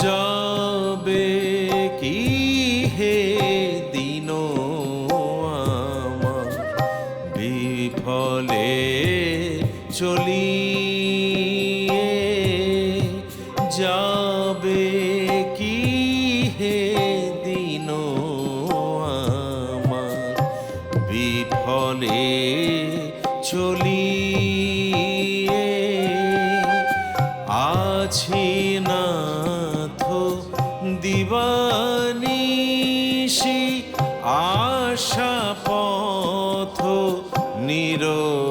যাবে কি হে দিন আমার? বিফলে চলিয়ে যাবে আশা পথ নিরো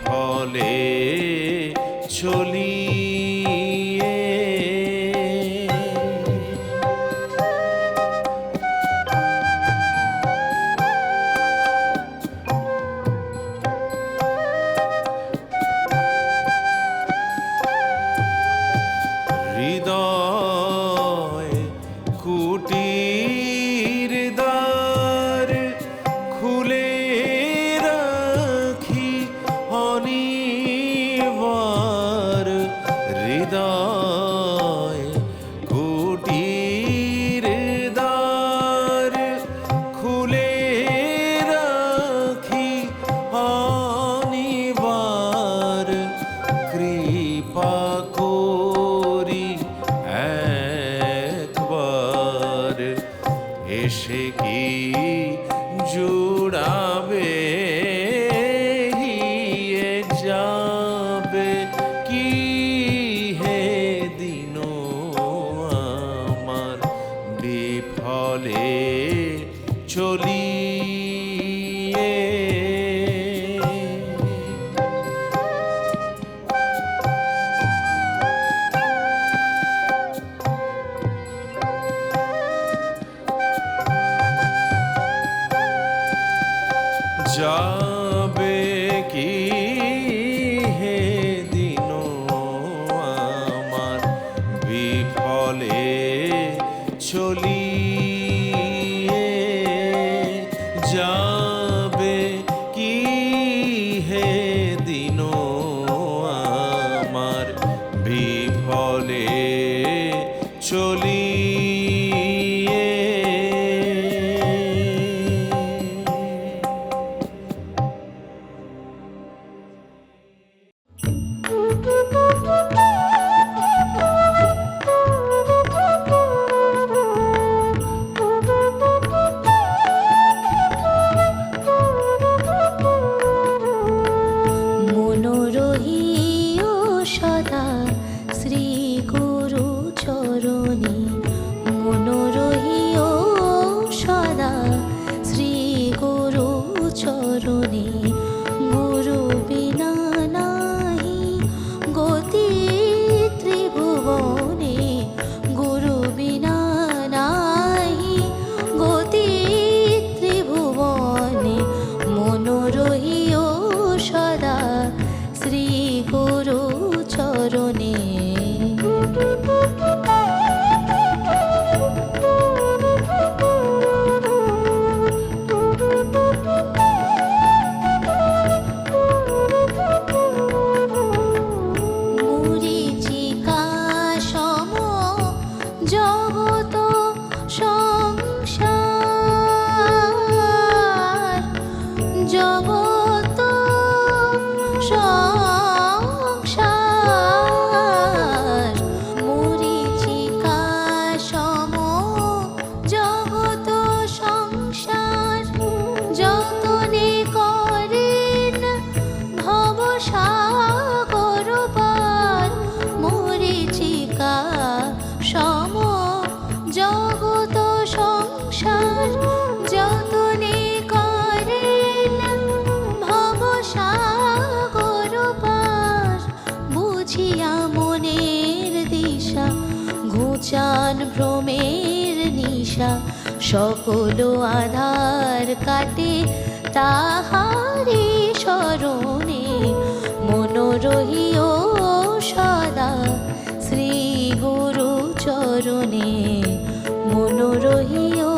ফলে চলি কি হে দিন আমার? বিফলে চলি job চরণে সর্বত সব চান ভ্রমের নিশা সকল আধার কাটে তাহারে স্মরণে। মনোরহিও সদা শ্রী গুরু চরণে মনোরহিও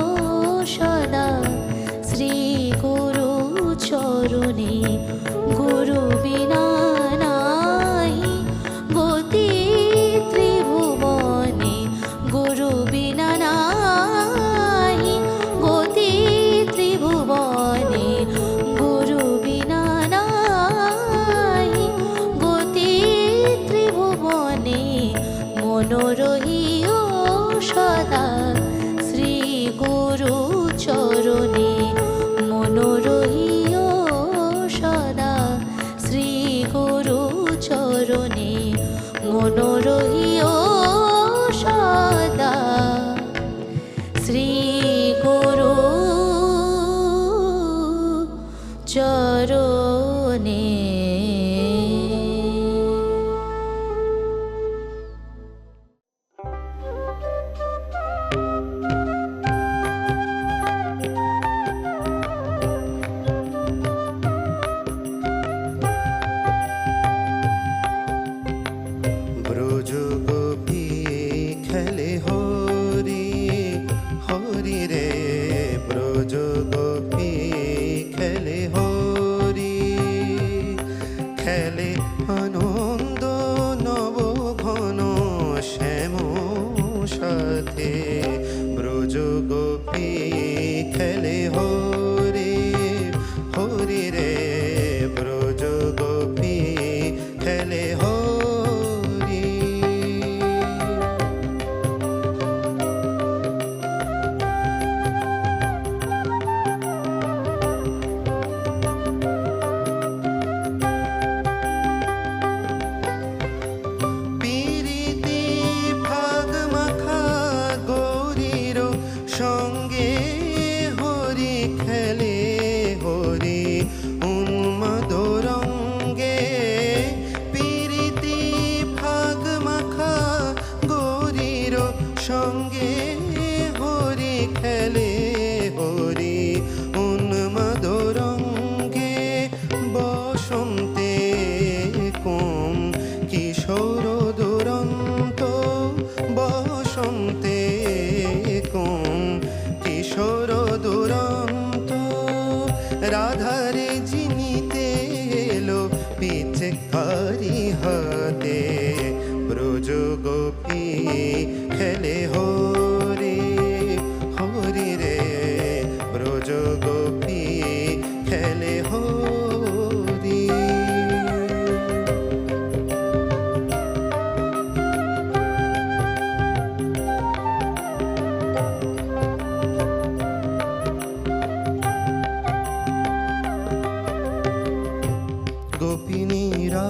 मेरा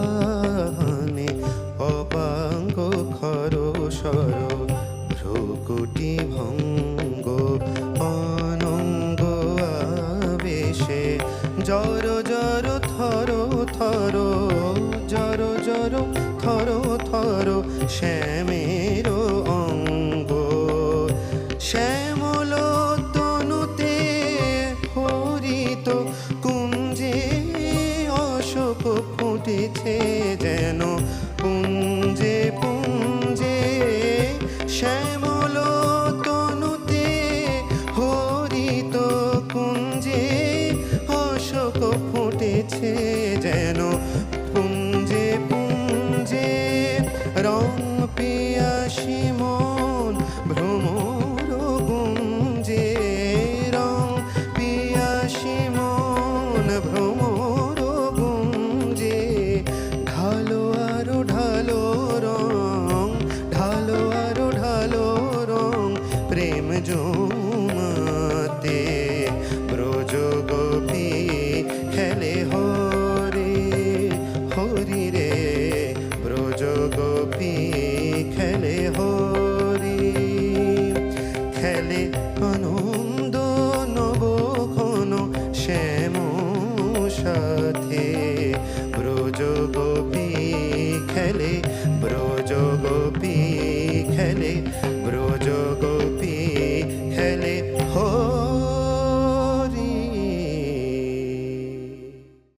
রেখে আনন্দ নব